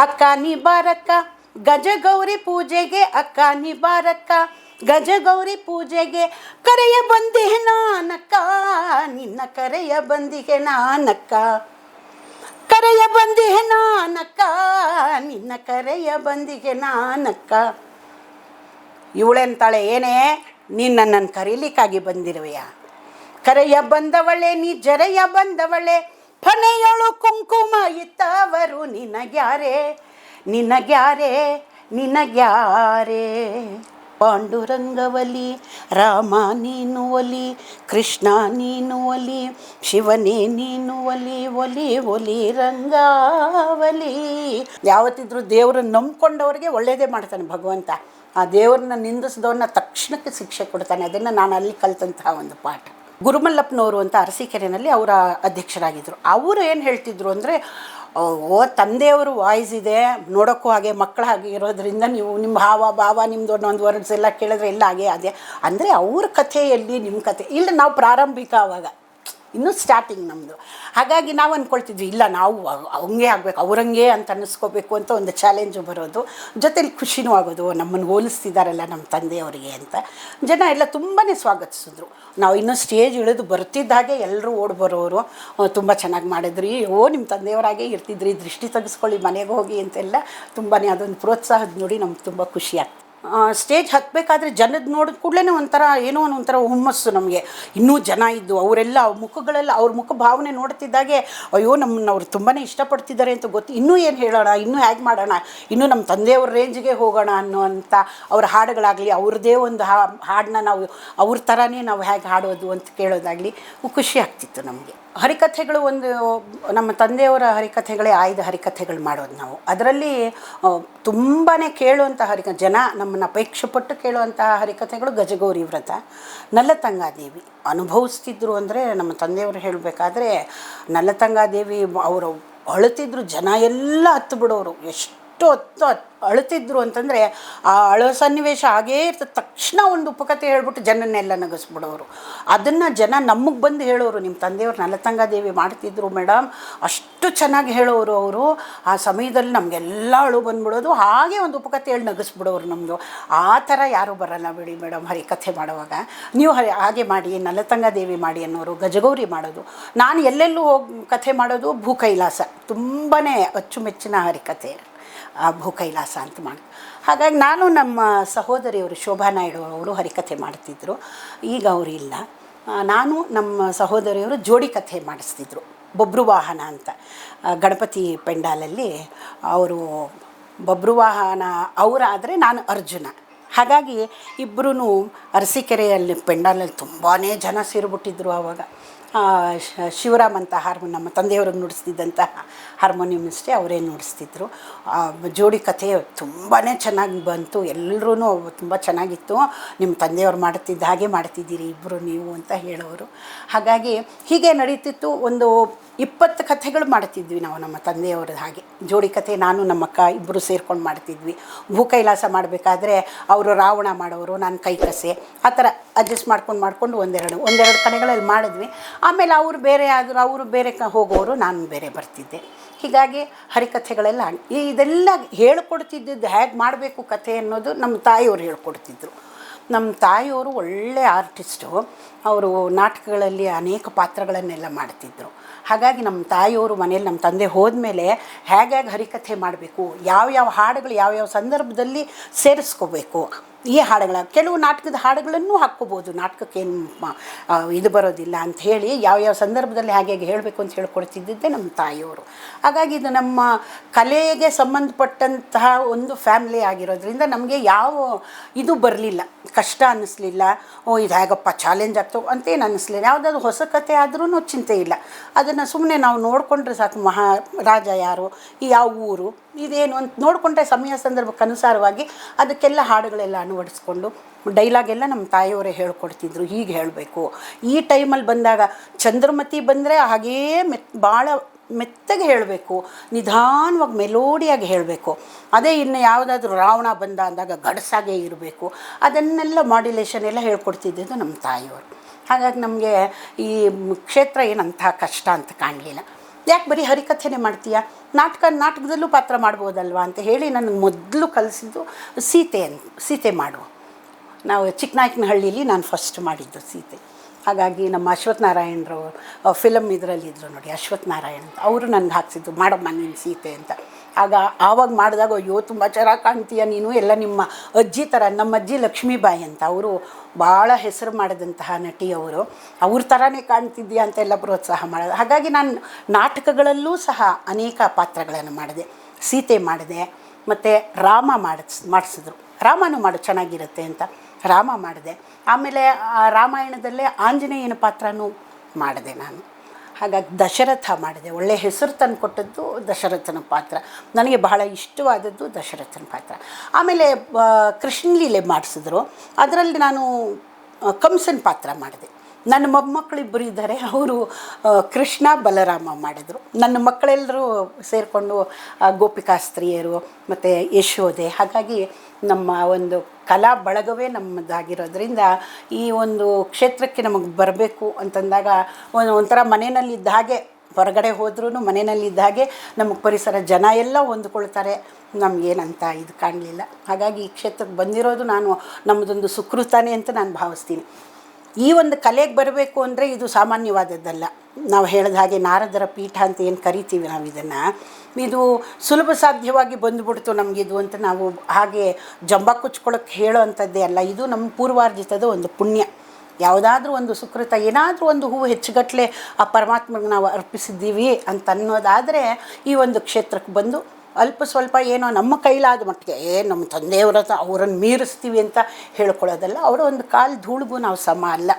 ಅಕ್ಕ ನೀ ಬಾರಕ್ಕ. ಗಜಗೌರಿ ಪೂಜೆಗೆ ಅಕ್ಕ ನೀ ಬಾರಕ್ಕ. ಗಜಗೌರಿ ಪೂಜೆಗೆ ಕರೆಯ ಬಂದೆ ನಾನಕ್ಕ. ನಿನ್ನ ಕರೆಯ ಬಂದಿಗೆ ನಾನಕ್ಕ. ಕರೆಯ ಬಂದಿಗೆ ನಾನಕ್ಕ. ನಿನ್ನ ಕರೆಯ ಬಂದಿಗೆ ನಾನಕ್ಕ. ಇವಳೆಂತಾಳೆ ಏನೇ ನಿನ್ನ ನನ್ನನ್ನು ಕರೀಲಿಕ್ಕಾಗಿ ಬಂದಿರುವೆಯಾ? ಕರೆಯ ಬಂದವಳೆ, ನೀ ಜರೆಯ ಬಂದವಳೆ. ಫನೆಯಳು ಕುಂಕುಮ ಇತ್ತವರು ನಿನಗ್ಯಾರೆ? ನಿನಗ್ಯಾರೆ? ನಿನಗ್ಯಾರೆ? ಪಾಂಡುರಂಗವಲಿ, ರಾಮ ನೀನು ಒಲಿ, ಕೃಷ್ಣ ನೀನು ಒಲಿ, ಶಿವನೇ ನೀನು ಒಲಿ ಒಲಿ ಒಲಿ ರಂಗಾವಲಿ. ಯಾವತ್ತಿದ್ರೂ ದೇವ್ರನ್ನ ನಂಬ್ಕೊಂಡವ್ರಿಗೆ ಒಳ್ಳೆಯದೇ ಮಾಡ್ತಾನೆ ಭಗವಂತ. ಆ ದೇವ್ರನ್ನ ನಿಂದಿಸಿದವ್ರನ್ನ ತಕ್ಷಣಕ್ಕೆ ಶಿಕ್ಷೆ ಕೊಡ್ತಾನೆ. ಅದನ್ನು ನಾನು ಅಲ್ಲಿ ಕಲ್ತಂತಹ ಒಂದು ಪಾಠ. ಗುರುಮಲ್ಲಪ್ಪನವರು ಅಂತ ಅರಸೀಕೆರೆಯಲ್ಲಿ ಅವರ ಅಧ್ಯಕ್ಷರಾಗಿದ್ದರು ಅವರು ಏನು ಹೇಳ್ತಿದ್ರು ಅಂದರೆ, ಓ ತಂದೆಯವರು ವಾಯ್ಸ್ ಇದೆ, ನೋಡೋಕ್ಕೂ ಹಾಗೆ, ಮಕ್ಕಳ ಹಾಗೆ ಇರೋದರಿಂದ ನೀವು ನಿಮ್ಮ ಹಾವ, ಭಾವ ನಿಮ್ಮದು ಒಂದು ವರ್ಡ್ಸ್ ಎಲ್ಲ ಕೇಳಿದ್ರೆ ಎಲ್ಲ ಹಾಗೆ ಅದೇ ಅಂದರೆ ಅವ್ರ ಕಥೆಯಲ್ಲಿ ನಿಮ್ಮ ಕಥೆ, ಇಲ್ಲ, ನಾವು ಪ್ರಾರಂಭಿಕ ಆವಾಗ ಇನ್ನೂ ಸ್ಟಾರ್ಟಿಂಗ್ ನಮ್ಮದು ಹಾಗಾಗಿ ನಾವು ಅಂದ್ಕೊಳ್ತಿದ್ವಿ ಇಲ್ಲ ನಾವು ಹಂಗೆ ಆಗಬೇಕು, ಅವ್ರಂಗೆ ಅಂತ ಅನ್ನಿಸ್ಕೋಬೇಕು ಅಂತ ಒಂದು ಚಾಲೆಂಜು ಬರೋದು. ಜೊತೆಲಿ ಖುಷಿನೂ ಆಗೋದು ನಮ್ಮನ್ನು ಹೋಲಿಸ್ತಿದ್ದಾರಲ್ಲ ನಮ್ಮ ತಂದೆಯವರಿಗೆ ಅಂತ. ಜನ ಎಲ್ಲ ತುಂಬಾ ಸ್ವಾಗತಿಸಿದ್ರು. ನಾವು ಇನ್ನೂ ಸ್ಟೇಜ್ ಇಳಿದು ಬರ್ತಿದ್ದಾಗೆ ಎಲ್ಲರೂ ಓಡಿ ಬರೋರು ತುಂಬ ಚೆನ್ನಾಗಿ ಮಾಡಿದ್ರಿ. ಓ ನಿಮ್ಮ ತಂದೆಯವರಾಗೆ ಇರ್ತಿದ್ರಿ, ದೃಷ್ಟಿ ತೆಗೆಸ್ಕೊಳ್ಳಿ, ಮನೆಗೆ ಹೋಗಿ ಅಂತೆಲ್ಲ ತುಂಬಾ ಅದೊಂದು ಪ್ರೋತ್ಸಾಹದ ನೋಡಿ ನಮ್ಗೆ ತುಂಬ ಖುಷಿ ಆಗ್ತದೆ ಸ್ಟೇಜ್ ಹತ್ತಬೇಕಾದ್ರೆ ಜನದ ನೋಡಿದ ಕೂಡಲೇ ಒಂಥರ ಏನೋ ಒಂಥರ ಹುಮ್ಮಸ್ಸು ನಮಗೆ. ಇನ್ನೂ ಜನ ಇದ್ದು, ಅವರೆಲ್ಲ ಮುಖಗಳೆಲ್ಲ ಅವ್ರ ಮುಖ ಭಾವನೆ ನೋಡ್ತಿದ್ದಾಗೆ, ಅಯ್ಯೋ ನಮ್ಮನ್ನ ಅವ್ರು ತುಂಬಾ ಇಷ್ಟಪಡ್ತಿದ್ದಾರೆ ಅಂತ ಗೊತ್ತು, ಇನ್ನೂ ಏನು ಹೇಳೋಣ, ಇನ್ನೂ ಹೇಗೆ ಮಾಡೋಣ, ಇನ್ನೂ ನಮ್ಮ ತಂದೆಯವ್ರ ರೇಂಜ್ಗೆ ಹೋಗೋಣ ಅನ್ನೋವಂಥ ಅವ್ರ ಹಾಡುಗಳಾಗಲಿ ಅವ್ರದ್ದೇ ಒಂದು ಹಾ, ಹಾಡನ್ನ ನಾವು, ಅವ್ರ ಥರನೇ ನಾವು ಹೇಗೆ ಹಾಡೋದು ಅಂತ ಕೇಳೋದಾಗಲಿ ಖುಷಿ ಆಗ್ತಿತ್ತು ನಮಗೆ. ಹರಿಕಥೆಗಳು ಒಂದು, ನಮ್ಮ ತಂದೆಯವರ ಹರಿಕಥೆಗಳೇ ಆಯ್ದ ಹರಿಕಥೆಗಳು ಮಾಡೋದು ನಾವು. ಅದರಲ್ಲಿ ತುಂಬಾ ಕೇಳುವಂಥ ಹರಿಕ, ಜನ ನಮ್ಮನ್ನು ಅಪೇಕ್ಷೆ ಪಟ್ಟು ಕೇಳುವಂತಹ ಹರಿಕಥೆಗಳು ಗಜಗೌರಿ ವ್ರತ, ನಲ್ಲತಂಗಾದೇವಿ. ಅನುಭವಿಸ್ತಿದ್ರು ಅಂದರೆ ನಮ್ಮ ತಂದೆಯವರು ಹೇಳಬೇಕಾದ್ರೆ ನಲ್ಲತಂಗಾದೇವಿ ಅವರು ಅಳುತ್ತಿದ್ರು ಜನ ಎಲ್ಲ ಹತ್ತು ಬಿಡೋರು ಎಷ್ಟು ಹೊತ್ತು ಹತ್ ಅಳುತ್ತಿದ್ರು ಅಂತಂದರೆ ಆ ಅಳೋ ಸನ್ನಿವೇಶ ಹಾಗೇ ಇರ್ತದೆ. ತಕ್ಷಣ ಒಂದು ಉಪಕಥೆ ಹೇಳ್ಬಿಟ್ಟು ಜನನ್ನೆಲ್ಲ ನಗಿಸ್ಬಿಡೋರು. ಅದನ್ನು ಜನ ನಮಗೆ ಬಂದು ಹೇಳೋರು ನಿಮ್ಮ ತಂದೆಯವ್ರು ನಲತಂಗಾದೇವಿ ಮಾಡ್ತಿದ್ರು ಮೇಡಮ್ ಅಷ್ಟು ಚೆನ್ನಾಗಿ ಹೇಳೋರು ಅವರು. ಆ ಸಮಯದಲ್ಲಿ ನಮಗೆಲ್ಲ ಅಳು ಬಂದ್ಬಿಡೋದು. ಹಾಗೆ ಒಂದು ಉಪಕಥೆ ಹೇಳಿ ನಗಿಸ್ಬಿಡೋರು ನಮ್ಮದು ಆ ಥರ ಯಾರೂ ಬರಲ್ಲ ಬಿಡಿ ಮೇಡಮ್ ಹರಿಕಥೆ ಮಾಡುವಾಗ. ನೀವು ಹರಿ, ಹಾಗೆ ಮಾಡಿ ನಲತಂಗಾದೇವಿ ಮಾಡಿ ಅನ್ನೋರು, ಗಜಗೌರಿ ಮಾಡೋದು. ನಾನು ಎಲ್ಲೆಲ್ಲೂ ಹೋಗಿ ಕಥೆ ಮಾಡೋದು ಭೂ ಕೈಲಾಸ. ತುಂಬಾ ಅಚ್ಚುಮೆಚ್ಚಿನ ಹರಿಕಥೆ ಭೂ ಕೈಲಾಸ ಅಂತ ಮಾಡಿ ಹಾಗಾಗಿ ನಾನು ನಮ್ಮ ಸಹೋದರಿಯವರು ಶೋಭಾ ನಾಯ್ಡು ಅವರು ಹರಿಕಥೆ ಮಾಡ್ತಿದ್ದರು ಈಗ ಅವರು ಇಲ್ಲ. ನಾನು ನಮ್ಮ ಸಹೋದರಿಯವರು ಜೋಡಿ ಕಥೆ ಮಾಡಿಸ್ತಿದ್ರು. ಬೊಬ್ರು ವಾಹನ ಅಂತ. ಗಣಪತಿ ಪೆಂಡಾಲಲ್ಲಿ ಅವರು ಬೊಬ್ರು ವಾಹನ ಅವರಾದರೆ ನಾನು ಅರ್ಜುನ. ಹಾಗಾಗಿ ಇಬ್ಬರೂ ಅರಸೀಕೆರೆಯಲ್ಲಿ ಪೆಂಡಾಲಲ್ಲಿ ತುಂಬಾ ಜನ ಸೇರಿಬಿಟ್ಟಿದ್ರು ಆವಾಗ. ಶಿವರಾಮ್ ಅಂತ ಹಾರ್ಮೋನ್ ನಮ್ಮ ತಂದೆಯವ್ರಿಗೆ ನುಡಿಸ್ತಿದ್ದಂಥ ಹಾರ್ಮೋನಿಯಮಿಸ್ಟೇ ಅವರೇ ನುಡಿಸ್ತಿದ್ರು. ಜೋಡಿ ಕಥೆ ತುಂಬಾ ಚೆನ್ನಾಗಿ ಬಂತು. ಎಲ್ಲರೂ ತುಂಬ ಚೆನ್ನಾಗಿತ್ತು. ನಿಮ್ಮ ತಂದೆಯವ್ರು ಮಾಡ್ತಿದ್ದ ಹಾಗೆ ಮಾಡ್ತಿದ್ದೀರಿ ಇಬ್ಬರು ನೀವು ಅಂತ ಹೇಳೋರು. ಹಾಗಾಗಿ ಹೀಗೆ ನಡೀತಿತ್ತು. ಒಂದು ಇಪ್ಪತ್ತು ಕಥೆಗಳು ಮಾಡ್ತಿದ್ವಿ ನಾವು ನಮ್ಮ ತಂದೆಯವ್ರದ್ದು ಹಾಗೆ. ಜೋಡಿ ಕಥೆ ನಾನು, ನಮ್ಮ ಅಕ್ಕ ಇಬ್ಬರು ಸೇರ್ಕೊಂಡು ಮಾಡ್ತಿದ್ವಿ. ಭೂ ಕೈಲಾಸ ಮಾಡಬೇಕಾದ್ರೆ ಅವರು ರಾವಣ ಮಾಡೋರು, ನಾನು ಕೈಕಸೆ, ಆ ಥರ ಅಡ್ಜಸ್ಟ್ ಮಾಡ್ಕೊಂಡು ಮಾಡ್ಕೊಂಡು ಒಂದೆರಡು ಒಂದೆರಡು ಕಡೆಗಳಲ್ಲಿ ಮಾಡಿದ್ವಿ. ಆಮೇಲೆ ಅವರು ಬೇರೆ ಆದರು, ಅವರು ಬೇರೆ ಕ, ಹೋಗೋರು ನಾನು ಬೇರೆ ಬರ್ತಿದ್ದೆ. ಹೀಗಾಗಿ ಹರಿಕಥೆಗಳೆಲ್ಲ ಇದೆಲ್ಲ ಹೇಳ್ಕೊಡ್ತಿದ್ದಿದ್ದು ಹೇಗೆ ಮಾಡಬೇಕು ಕಥೆ ಅನ್ನೋದು ನಮ್ಮ ತಾಯಿಯವರು ಹೇಳ್ಕೊಡ್ತಿದ್ರು. ನಮ್ಮ ತಾಯಿಯವರು ಒಳ್ಳೆ ಆರ್ಟಿಸ್ಟು. ಅವರು ನಾಟಕಗಳಲ್ಲಿ ಅನೇಕ ಪಾತ್ರಗಳನ್ನೆಲ್ಲ ಮಾಡ್ತಿದ್ದರು ಹಾಗಾಗಿ ನಮ್ಮ ತಾಯಿಯವರು ಮನೇಲಿ ನಮ್ಮ ತಂದೆ ಹೋದ್ಮೇಲೆ ಹೇಗೆ ಹರಿಕಥೆ ಮಾಡಬೇಕು, ಯಾವ್ಯಾವ ಹಾಡುಗಳು ಯಾವ್ಯಾವ ಸಂದರ್ಭದಲ್ಲಿ ಸೇರಿಸ್ಕೋಬೇಕು ಈ ಹಾಡುಗಳ, ಕೆಲವು ನಾಟಕದ ಹಾಡುಗಳನ್ನು ಹಾಕ್ಕೋಬೋದು. ನಾಟಕಕ್ಕೇನು ಇದು ಬರೋದಿಲ್ಲ ಅಂತ ಹೇಳಿ ಯಾವ್ಯಾವ ಸಂದರ್ಭದಲ್ಲಿ ಹಾಗೆ ಹೇಳಬೇಕು ಅಂತ ಹೇಳ್ಕೊಡ್ತಿದ್ದಿದ್ದೆ ನಮ್ಮ ತಾಯಿಯವರು. ಹಾಗಾಗಿ ಇದು ನಮ್ಮ ಕಲೆಗೆ ಸಂಬಂಧಪಟ್ಟಂತಹ ಒಂದು ಫ್ಯಾಮಿಲಿ ಆಗಿರೋದ್ರಿಂದ ನಮಗೆ ಯಾವ ಇದು ಬರಲಿಲ್ಲ. ಕಷ್ಟ ಅನ್ನಿಸ್ಲಿಲ್ಲ. ಓ, ಇದು ಹೇಗಪ್ಪ, ಚಾಲೆಂಜ್ ಆಗ್ತವೆ ಅಂತೇನು ಅನ್ನಿಸ್ಲಿಲ್ಲ. ಯಾವುದಾದ್ರು ಹೊಸ ಕಥೆ ಆದ್ರೂ ಚಿಂತೆ ಇಲ್ಲ. ಅದನ್ನು ಸುಮ್ಮನೆ ನಾವು ನೋಡಿಕೊಂಡ್ರೆ ಸಾಕು ಮಹಾರಾಜ ಯಾರು ಯಾವ ಊರು ಇದೇನು ಅಂತ ನೋಡಿಕೊಂಡ್ರೆ ಸಮಯ ಸಂದರ್ಭಕ್ಕೆ ಅನುಸಾರವಾಗಿ ಅದಕ್ಕೆಲ್ಲ ಹಾಡುಗಳೆಲ್ಲ ಅಳವಡಿಸ್ಕೊಂಡು ಡೈಲಾಗೆಲ್ಲ ನಮ್ಮ ತಾಯಿಯವರೇ ಹೇಳ್ಕೊಡ್ತಿದ್ರು, ಹೀಗೆ ಹೇಳಬೇಕು. ಈ ಟೈಮಲ್ಲಿ ಬಂದಾಗ ಚಂದ್ರಮತಿ ಬಂದರೆ ಹಾಗೇ ಮೆತ್, ಭಾಳ ಮೆತ್ತಗೆ ಹೇಳಬೇಕು, ನಿಧಾನವಾಗಿ ಮೆಲೋಡಿಯಾಗಿ ಹೇಳಬೇಕು. ಅದೇ ಇನ್ನು ಯಾವುದಾದ್ರೂ ರಾವಣ ಬಂದ ಅಂದಾಗ ಗಡಸಾಗೇ ಇರಬೇಕು. ಅದನ್ನೆಲ್ಲ ಮಾಡ್ಯುಲೇಷನ್ ಎಲ್ಲ ಹೇಳ್ಕೊಡ್ತಿದ್ದಿದ್ದು ನಮ್ಮ ತಾಯಿಯವರು. ಹಾಗಾಗಿ ನಮಗೆ ಈ ಕ್ಷೇತ್ರ ಏನಂತಹ ಕಷ್ಟ ಅಂತ ಕಾಣಲಿಲ್ಲ. ಯಾಕೆ ಬರೀ ಹರಿಕಥೆನೇ ಮಾಡ್ತೀಯ? ನಾಟಕ, ನಾಟಕದಲ್ಲೂ ಪಾತ್ರ ಮಾಡ್ಬೋದಲ್ವಾ ಅಂತ ಹೇಳಿ ನನಗೆ ಮೊದಲು ಕಲಿಸಿದ್ದು ಸೀತೆ ಸೀತೆ ಮಾಡು. ನಾವು ಚಿಕ್ಕನಾಯಕನಹಳ್ಳಿಲಿ ನಾನು ಫಸ್ಟ್ ಮಾಡಿದ್ದು ಸೀತೆ. ಹಾಗಾಗಿ ನಮ್ಮ ಅಶ್ವಥ್ ನಾರಾಯಣರು ಫಿಲಮ್ ಇದರಲ್ಲಿದ್ದರು ನೋಡಿ, ಅಶ್ವಥ್ ನಾರಾಯಣ್ ಅವರು ನನಗೆ ಹಾಕ್ಸಿದ್ದು, ಮಾಡಮ್ಮ, ನೀನು ಸೀತೆ ಅಂತ. ಆಗ ಆವಾಗ ಮಾಡಿದಾಗ ಅಯ್ಯೋ ತುಂಬ ಚೆನ್ನಾಗಿ ಕಾಣ್ತೀಯ ನೀನು? ಎಲ್ಲ ನಿಮ್ಮ ಅಜ್ಜಿ ಥರ ನಮ್ಮ ಅಜ್ಜಿ ಲಕ್ಷ್ಮೀಬಾಯಿ ಅಂತ. ಅವರು ಭಾಳ ಹೆಸರು ಮಾಡಿದಂತಹ ನಟಿ ಅವರು ಥರನೇ ಕಾಣ್ತಿದ್ದೀಯ ಅಂತೆಲ್ಲ ಪ್ರೋತ್ಸಾಹ ಮಾಡೋದು. ಹಾಗಾಗಿ ನಾನು ನಾಟಕಗಳಲ್ಲೂ ಸಹ ಅನೇಕ ಪಾತ್ರಗಳನ್ನು ಮಾಡಿದೆ. ಸೀತೆ ಮಾಡಿದೆ, ಮತ್ತು ರಾಮ ಮಾಡಿಸ್, ಮಾಡಿಸಿದ್ರು. ರಾಮನೂ ಮಾಡು, ಚೆನ್ನಾಗಿರುತ್ತೆ ಅಂತ ರಾಮ ಮಾಡಿದೆ. ಆಮೇಲೆ ರಾಮಾಯಣದಲ್ಲೇ ಆಂಜನೇಯನ ಪಾತ್ರನೂ ಮಾಡಿದೆ ನಾನು. ಹಾಗಾಗಿ ದಶರಥ ಮಾಡಿದೆ. ಒಳ್ಳೆಯ ಹೆಸರು ತಂದು ಕೊಟ್ಟದ್ದು ದಶರಥನ ಪಾತ್ರ. ನನಗೆ ಬಹಳ ಇಷ್ಟವಾದದ್ದು ದಶರಥನ ಪಾತ್ರ. ಆಮೇಲೆ ಕೃಷ್ಣಲೀಲೆ ಮಾಡಿಸಿದ್ರು. ಅದರಲ್ಲಿ ನಾನು ಕಂಸನ ಪಾತ್ರ ಮಾಡಿದೆ. ನನ್ನ ಮೊಮ್ಮಕ್ಕಳಿಬ್ಬರು ಇದ್ದಾರೆ. ಅವರು ಕೃಷ್ಣ ಬಲರಾಮ ಮಾಡಿದರು. ನನ್ನ ಮಕ್ಕಳೆಲ್ಲರೂ ಸೇರಿಕೊಂಡು ಗೋಪಿಕಾಸ್ತ್ರೀಯರು ಮತ್ತು ಯಶೋದೆ ಹಾಗಾಗಿ ನಮ್ಮ ಒಂದು ಕಲಾ ಬಳಗವೇ ನಮ್ಮದಾಗಿರೋದ್ರಿಂದ ಈ ಒಂದು ಕ್ಷೇತ್ರಕ್ಕೆ ನಮಗೆ ಬರಬೇಕು ಅಂತಂದಾಗ ಒಂದು, ಒಂಥರ ಮನೆಯಲ್ಲಿದ್ದ ಹಾಗೆ, ಹೊರಗಡೆ ಹೋದ್ರೂ ಮನೆಯಲ್ಲಿದ್ದ ಹಾಗೆ ನಮಗೆ ಪರಿಸರ ಜನ ಎಲ್ಲ ಹೊಂದ್ಕೊಳ್ತಾರೆ. ನಮಗೇನಂತ ಇದು ಕಾಣಲಿಲ್ಲ. ಹಾಗಾಗಿ ಈ ಕ್ಷೇತ್ರಕ್ಕೆ ಬಂದಿರೋದು ನಾನು ನಮ್ಮದೊಂದು ಸುಕೃತಾನೆ ಅಂತ ನಾನು ಭಾವಿಸ್ತೀನಿ. ಈ ಒಂದು ಕಲೆಗೆ ಬರಬೇಕು ಅಂದರೆ ಇದು ಸಾಮಾನ್ಯವಾದದ್ದಲ್ಲ. ನಾವು ಹೇಳಿದ ಹಾಗೆ ನಾರದರ ಪೀಠ ಅಂತ ಏನು ಕರಿತೀವಿ ನಾವು ಇದನ್ನು. ಇದು ಸುಲಭ ಸಾಧ್ಯವಾಗಿ ಬಂದುಬಿಡ್ತು ನಮಗಿದು ಅಂತ ನಾವು ಹಾಗೆ ಜಂಬ ಕುಚ್ಕೊಳ್ಳೋಕೆ ಹೇಳೋ ಅಂಥದ್ದೇ ಅಲ್ಲ. ಇದು ನಮ್ಮ ಪೂರ್ವಾರ್ಜಿತದ ಒಂದು ಪುಣ್ಯ. ಯಾವುದಾದ್ರೂ ಒಂದು ಸುಕೃತ, ಏನಾದರೂ ಒಂದು ಹೂವು ಹೆಚ್ಚುಗಟ್ಟಲೆ ಆ ಪರಮಾತ್ಮಗೆ ನಾವು ಅರ್ಪಿಸಿದ್ದೀವಿ ಅಂತ ಅನ್ನೋದಾದರೆ ಈ ಒಂದು ಕ್ಷೇತ್ರಕ್ಕೆ ಬಂದು ಅಲ್ಪ ಸ್ವಲ್ಪ ಏನೋ ನಮ್ಮ ಕೈಲಾದ ಮಟ್ಟಿಗೆ, ಏ, ನಮ್ಮ ತಂದೆಯವರ ಅವರನ್ನು ಮೀರಿಸ್ತೀವಿ ಅಂತ ಹೇಳ್ಕೊಳ್ಳೋದಲ್ಲ, ಅವರ ಒಂದು ಕಾಲು ಧೂಳಿಗೂ ನಾವು ಸಮ ಅಲ್ಲ.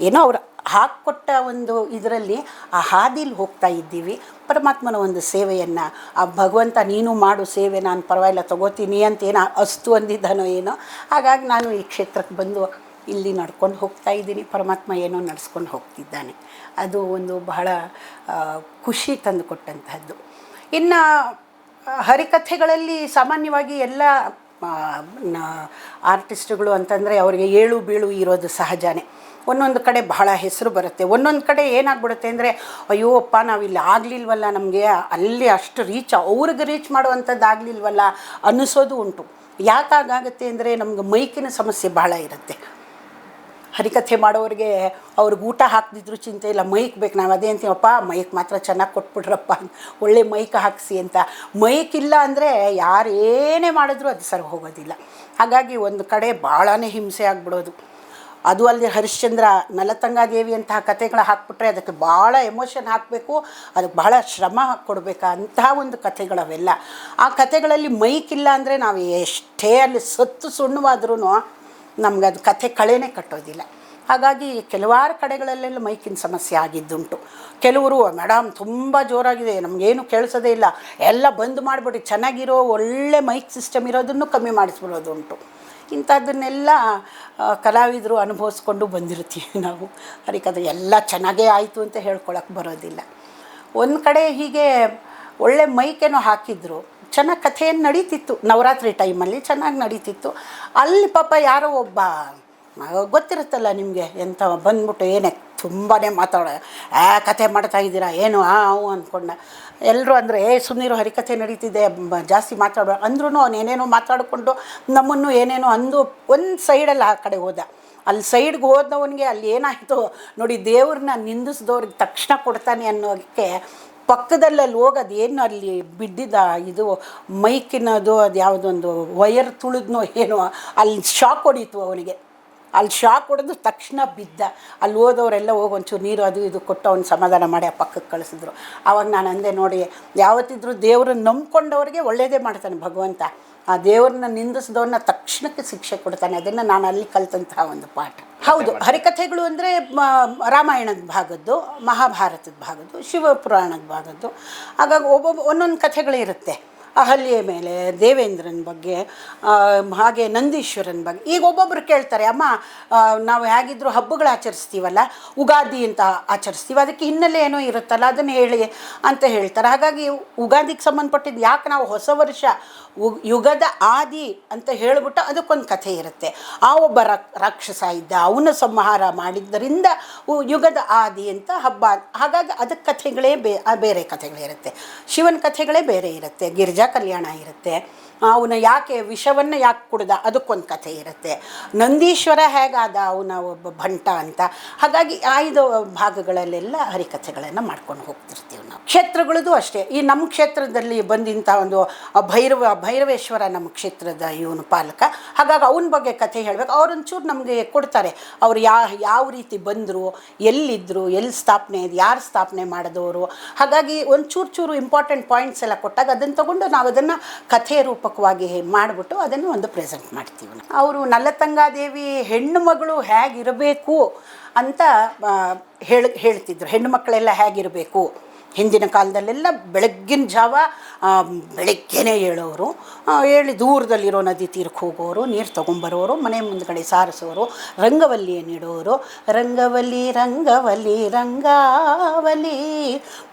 ಏನೋ ಅವ್ರು ಹಾಕ್ಕೊಟ್ಟ ಒಂದು ಇದರಲ್ಲಿ ಆ ಹಾದಿಲಿ ಹೋಗ್ತಾ ಇದ್ದೀವಿ, ಪರಮಾತ್ಮನ ಒಂದು ಸೇವೆಯನ್ನು, ಆ ಭಗವಂತ ನೀನು ಮಾಡು ಸೇವೆ, ನಾನು ಪರವಾಗಿಲ್ಲ, ತಗೋತೀನಿ ಅಂತ ಏನೋ ಅಸ್ತು ಅಂದಿದ್ದಾನೋ ಏನೋ, ಹಾಗಾಗಿ ನಾನು ಈ ಕ್ಷೇತ್ರಕ್ಕೆ ಬಂದು ಇಲ್ಲಿ ನಡ್ಕೊಂಡು ಹೋಗ್ತಾ ಇದ್ದೀನಿ, ಪರಮಾತ್ಮ ಏನೋ ನಡೆಸ್ಕೊಂಡು ಹೋಗ್ತಿದ್ದಾನೆ. ಅದು ಒಂದು ಬಹಳ ಖುಷಿ ತಂದುಕೊಟ್ಟಂತಹದ್ದು. ಇನ್ನು ಹರಿಕಥೆಗಳಲ್ಲಿ ಸಾಮಾನ್ಯವಾಗಿ ಎಲ್ಲ ಆರ್ಟಿಸ್ಟ್ಗಳು ಅಂತಂದರೆ ಅವರಿಗೆ ಏಳು ಬೀಳು ಇರೋದು ಸಹಜನೇ. ಒಂದೊಂದು ಕಡೆ ಬಹಳ ಹೆಸರು ಬರುತ್ತೆ. ಒಂದೊಂದು ಕಡೆ ಏನಾಗ್ಬಿಡುತ್ತೆ ಅಂದರೆ, ಅಯ್ಯೋ ಅಪ್ಪ ನಾವಿಲ್ಲಿ ಆಗಲಿಲ್ವಲ್ಲ ನಮಗೆ, ಅಲ್ಲಿ ಅಷ್ಟು ರೀಚ್ ಅವ್ರಿಗೆ ರೀಚ್ ಮಾಡುವಂಥದ್ದು ಆಗಲಿಲ್ವಲ್ಲ ಅನ್ನಿಸೋದು ಉಂಟು. ಯಾಕಾಗುತ್ತೆ ಅಂದರೆ, ನಮ್ಗೆ ಮೈಕಿನ ಸಮಸ್ಯೆ ಬಹಳ ಇರುತ್ತೆ. ಹರಿಕಥೆ ಮಾಡೋರಿಗೆ ಅವ್ರಿಗೆ ಊಟ ಹಾಕ್ತಿದ್ರು ಚಿಂತೆ ಇಲ್ಲ, ಮೈಕ್ ಬೇಕು, ನಾವು ಅದೇ ಅಂತೀವಪ್ಪ ಮೈಕ್ ಮಾತ್ರ ಚೆನ್ನಾಗಿ ಕೊಟ್ಬಿಡ್ರಪ್ಪ, ಒಳ್ಳೆ ಮೈಕ್ ಹಾಕಿಸಿ ಅಂತ. ಮೈಕ್ ಇಲ್ಲ ಅಂದರೆ ಯಾರು ಏನೇ ಮಾಡಿದ್ರು ಅದು ಸರಿ ಹೋಗೋದಿಲ್ಲ. ಹಾಗಾಗಿ ಒಂದು ಕಡೆ ಭಾಳನೇ ಹಿಂಸೆ ಆಗ್ಬಿಡೋದು. ಅದು ಅಲ್ಲದೆ ಹರಿಶ್ಚಂದ್ರ ನಲತಂಗಾದೇವಿ ಅಂತಹ ಕಥೆಗಳು ಹಾಕ್ಬಿಟ್ರೆ ಅದಕ್ಕೆ ಭಾಳ ಎಮೋಷನ್ ಹಾಕಬೇಕು, ಅದಕ್ಕೆ ಬಹಳ ಶ್ರಮ ಕೊಡಬೇಕಾ ಅಂತಹ ಒಂದು ಕಥೆಗಳವೆಲ್ಲ. ಆ ಕಥೆಗಳಲ್ಲಿ ಮೈಕ್ ಇಲ್ಲ ಅಂದರೆ ನಾವು ಎಷ್ಟೇ ಅಲ್ಲಿ ಸತ್ತು ಸುಣ್ಣವಾದ್ರೂ ನಮ್ಗೆ ಅದು ಕಥೆ ಕಳೆನೇ ಕಟ್ಟೋದಿಲ್ಲ. ಹಾಗಾಗಿ ಕೆಲವಾರು ಕಡೆಗಳಲ್ಲೆಲ್ಲ ಮೈಕಿನ ಸಮಸ್ಯೆ ಆಗಿದ್ದುಂಟು. ಕೆಲವರು, ಮೇಡಮ್, ತುಂಬ ಜೋರಾಗಿದೆ, ನಮಗೇನು ಕೇಳಿಸೋದೇ ಇಲ್ಲ. ಎಲ್ಲ ಬಂದ್ ಮಾಡಿಬಿಡಿ, ಚೆನ್ನಾಗಿರೋ ಒಳ್ಳೆ ಮೈಕ್ ಸಿಸ್ಟಮ್ ಇರೋದನ್ನು ಕಮ್ಮಿ ಮಾಡಿಸ್ಬಿಡೋದು ಉಂಟು ಇಂಥದ್ದನ್ನೆಲ್ಲ ಕಲಾವಿದರು ಅನುಭವಿಸ್ಕೊಂಡು ಬಂದಿರ್ತೀವಿ ನಾವು. ಅದಕ್ಕೆ ಎಲ್ಲ ಚೆನ್ನಾಗೇ ಆಯಿತು ಅಂತ ಹೇಳ್ಕೊಳಕ್ಕೆ ಬರೋದಿಲ್ಲ. ಒಂದು ಕಡೆ ಹೀಗೆ ಒಳ್ಳೆ ಮೈಕೇನೋ ಹಾಕಿದ್ರು ಚೆನ್ನಾಗಿ ಕಥೆಯನ್ನು ನಡೀತಿತ್ತು. ನವರಾತ್ರಿ ಟೈಮಲ್ಲಿ ಚೆನ್ನಾಗಿ ನಡೀತಿತ್ತು. ಅಲ್ಲಿ ಪಾಪ ಯಾರೋ ಒಬ್ಬ ಗೊತ್ತಿರುತ್ತಲ್ಲ ನಿಮಗೆ ಎಂಥ ಬಂದ್ಬಿಟ್ಟು ಏನೇ ತುಂಬಾ ಮಾತಾಡ, ಆ, ಕಥೆ ಮಾಡ್ತಾ ಇದ್ದೀರಾ? ಏನು, ಆ ಅವು ಅಂದ್ಕೊಂಡ ಎಲ್ಲರೂ ಅಂದರೆ, ಏ ಸುಮ್ಮನಿರೋ ಹರಿಕಥೆ ನಡೀತಿದೆ ಜಾಸ್ತಿ ಮಾತಾಡೋ. ಅಂದ್ರೂ ಅವನು ಏನೇನೋ ಮಾತಾಡಿಕೊಂಡು ನಮ್ಮನ್ನು ಏನೇನೋ ಅಂದು ಒಂದು ಸೈಡಲ್ಲಿ ಆ ಕಡೆ ಹೋದ. ಅಲ್ಲಿ ಸೈಡ್ಗೆ ಹೋದವನಿಗೆ ಅಲ್ಲಿ ಏನಾಯಿತು ನೋಡಿ ದೇವ್ರನ್ನ ನಿಂದಿಸಿದವ್ರಿಗೆ ತಕ್ಷಣ ಕೊಡ್ತಾನೆ ಅನ್ನೋದಕ್ಕೆ ಪಕ್ಕದಲ್ಲಿ ಅಲ್ಲಿ ಹೋಗೋದು, ಏನು ಅಲ್ಲಿ ಬಿದ್ದಿದ್ದ ಇದು, ಮೈಕಿನದು, ಅದು ಯಾವುದೊಂದು ವಯರ್ ತುಳಿದ್ನೋ ಏನೋ, ಅಲ್ಲಿ ಶಾಕ್ ಹೊಡೀತು ಅವನಿಗೆ. ಅಲ್ಲಿ ಶಾಕ್ ಹೊಡೆದು ತಕ್ಷಣ ಬಿದ್ದ. ಅಲ್ಲಿ ಹೋದವರೆಲ್ಲ ಹೋಗಿ ಒಂಚೂರು ನೀರು ಅದು ಇದು ಕೊಟ್ಟು ಅವ್ನು ಸಮಾಧಾನ ಮಾಡಿ ಆ ಪಕ್ಕಕ್ಕೆ ಕಳಿಸಿದ್ರು. ಆವಾಗ ನಾನು ಅಂದೆ ನೋಡಿ, ಯಾವತ್ತಿದ್ರೂ ದೇವ್ರನ್ನ ನಂಬ್ಕೊಂಡವ್ರಿಗೆ ಒಳ್ಳೆಯದೇ ಮಾಡ್ತಾನೆ ಭಗವಂತ. ಆ ದೇವ್ರನ್ನ ನಿಂದಿಸಿದವ್ರನ್ನ ತಕ್ಷಣಕ್ಕೆ ಶಿಕ್ಷೆ ಕೊಡ್ತಾನೆ. ಅದನ್ನು ನಾನು ಅಲ್ಲಿ ಕಲಿತಂತಹ ಒಂದು ಪಾಠ. ಹೌದು ಹರಿಕಥೆಗಳು ಅಂದರೆ ರಾಮಾಯಣದ ಭಾಗದ್ದು ಮಹಾಭಾರತದ ಭಾಗದ್ದು ಶಿವಪುರಾಣದ ಭಾಗದ್ದು. ಹಾಗಾಗಿ ಒಬ್ಬೊಬ್ಬ ಒಂದೊಂದು ಕಥೆಗಳಿರುತ್ತೆ ಅಹಲ್ಯೆ ಮೇಲೆ ದೇವೇಂದ್ರನ ಬಗ್ಗೆ ಹಾಗೆ ನಂದೀಶ್ವರನ ಬಗ್ಗೆ. ಈಗ ಒಬ್ಬೊಬ್ರು ಕೇಳ್ತಾರೆ, ಅಮ್ಮ ನಾವು ಹೇಗಿದ್ರು ಹಬ್ಬಗಳು ಆಚರಿಸ್ತೀವಲ್ಲ? ಉಗಾದಿ ಅಂತ ಆಚರಿಸ್ತೀವಿ? ಅದಕ್ಕೆ ಹಿನ್ನೆಲೆ ಏನೋ ಇರುತ್ತಲ್ಲ, ಅದನ್ನು ಹೇಳಿ ಅಂತ ಹೇಳ್ತಾರೆ. ಹಾಗಾಗಿ ಉಗಾದಿಗೆ ಸಂಬಂಧಪಟ್ಟಿದ್ದು ಯಾಕೆ ನಾವು ಹೊಸ ವರ್ಷ ಯುಗದ ಆದಿ ಅಂತ ಹೇಳಿಬಿಟ್ಟು ಅದಕ್ಕೊಂದು ಕಥೆ ಇರುತ್ತೆ. ಆ ಒಬ್ಬ ರಕ್ ರಾಕ್ಷಸ ಇದ್ದ, ಅವನ ಸಂಹಾರ ಮಾಡಿದ್ದರಿಂದ ಯುಗದ ಆದಿ ಅಂತ ಹಬ್ಬ. ಹಾಗಾಗಿ ಅದಕ್ಕೆ ಕಥೆಗಳೇ ಬೇ ಆ ಬೇರೆ ಕಥೆಗಳಿರುತ್ತೆ. ಶಿವನ ಕಥೆಗಳೇ ಬೇರೆ ಇರುತ್ತೆ. ಗಿರಿಜಾ ಕಲ್ಯಾಣ ಇರುತ್ತೆ. ಅವನ ಯಾಕೆ ವಿಷವನ್ನು ಯಾಕೆ ಕುಡ್ದ? ಅದಕ್ಕೊಂದು ಕಥೆ ಇರುತ್ತೆ. ನಂದೀಶ್ವರ ಹೇಗಾದ ಅವನ ಒಬ್ಬ ಭಂಟ ಅಂತ? ಹಾಗಾಗಿ ಐದು ಭಾಗಗಳಲ್ಲೆಲ್ಲ ಹರಿಕಥೆಗಳನ್ನು ಮಾಡ್ಕೊಂಡು ಹೋಗ್ತಿರ್ತೀವಿ ನಾವು. ಕ್ಷೇತ್ರಗಳದ್ದು ಅಷ್ಟೇ. ಈ ನಮ್ಮ ಕ್ಷೇತ್ರದಲ್ಲಿ ಬಂದಿಂಥ ಒಂದು ಭೈರವ, ಭೈರವೇಶ್ವರ ನಮ್ಮ ಕ್ಷೇತ್ರದ ಇವನು ಪಾಲಕ. ಹಾಗಾಗಿ ಅವನ ಬಗ್ಗೆ ಕಥೆ ಹೇಳಬೇಕು. ಅವ್ರೊಂಚೂರು ನಮಗೆ ಕೊಡ್ತಾರೆ. ಅವ್ರು ಯಾ, ಯಾವ ರೀತಿ ಬಂದರು ಎಲ್ಲಿದ್ದರು ಎಲ್ಲಿ ಸ್ಥಾಪನೆ, ಯಾರು ಸ್ಥಾಪನೆ ಮಾಡಿದವರು. ಹಾಗಾಗಿ ಒಂದು ಚೂರು ಚೂರು ಇಂಪಾರ್ಟೆಂಟ್ ಪಾಯಿಂಟ್ಸ್ ಎಲ್ಲ ಕೊಟ್ಟಾಗ ಅದನ್ನು ತಗೊಂಡು ನಾವು ಅದನ್ನು ಕಥೆ ರೂಪಕವಾಗಿ ಮಾಡಿಬಿಟ್ಟು ಅದನ್ನು ಒಂದು ಪ್ರೆಸೆಂಟ್ ಮಾಡ್ತೀವಿ. ಅವರು ನಲ್ಲತಂಗಾದೇವಿ ಹೆಣ್ಣು ಮಗಳು ಹೇಗಿರಬೇಕು ಅಂತ ಹೇಳಿ ಹೇಳ್ತಿದ್ರು. ಹೆಣ್ಣು ಮಕ್ಕಳೆಲ್ಲ ಹೇಗಿರಬೇಕು? ಹಿಂದಿನ ಕಾಲದಲ್ಲೆಲ್ಲ ಬೆಳಗ್ಗಿನ ಜಾವ ಬೆಳಗ್ಗೆನೆ ಹೇಳೋರು ಹೇಳಿ ದೂರದಲ್ಲಿರೋ ನದಿ ತೀರಕ್ಕೆ ಹೋಗೋರು, ನೀರು ತೊಗೊಂಬರೋರು, ಮನೆ ಮುಂದ್ಗಡೆ ಸಾರಿಸೋರು ರಂಗವಲ್ಲಿಯನ್ನು ಇಡೋರು ರಂಗವಲ್ಲಿ ರಂಗವಲ್ಲಿ, ರಂಗಾವಲಿ,